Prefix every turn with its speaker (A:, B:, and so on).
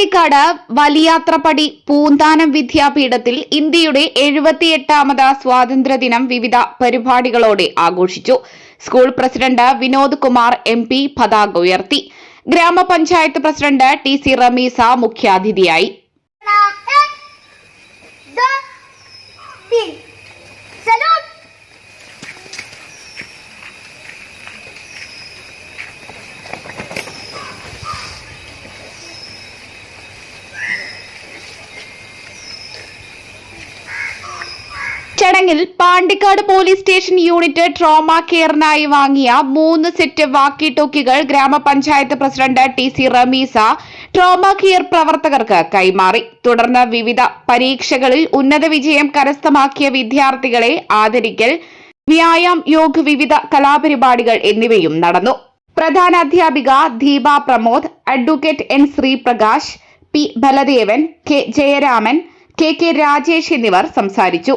A: പാണ്ടിക്കാട് വലിയാത്രപ്പടി പൂന്താനം വിദ്യാപീഠത്തിൽ ഇന്ത്യയുടെ എഴുപത്തിയെട്ടാമത് സ്വാതന്ത്ര്യദിനം വിവിധ പരിപാടികളോടെ ആഘോഷിച്ചു. School president Vinod Kumar M P പതാക ഉയർത്തി. ഗ്രാമപഞ്ചായത്ത് പ്രസിഡന്റ് ടി സി റമീസ മുഖ്യാതിഥിയായി. ചടങ്ങിൽ Pandikkad police station unit trauma കെയറിനായി വാങ്ങിയ മൂന്ന് സെറ്റ് വാക്കി ടോക്കികൾ ഗ്രാമപഞ്ചായത്ത് president T C Rameesa trauma care പ്രവർത്തകർക്ക് കൈമാറി. തുടർന്ന് വിവിധ പരീക്ഷകളിൽ ഉന്നത വിജയം കരസ്ഥമാക്കിയ വിദ്യാർത്ഥികളെ ആദരിക്കൽ വ്യായാം യോഗ വിവിധ കലാപരിപാടികൾ എന്നിവയും നടന്നു. പ്രധാന അധ്യാപിക Deepa Pramod advocate N Sreeprakash P Baladevan K Jayaraman K K Rajesh എന്നിവർ സംസാരിച്ചു.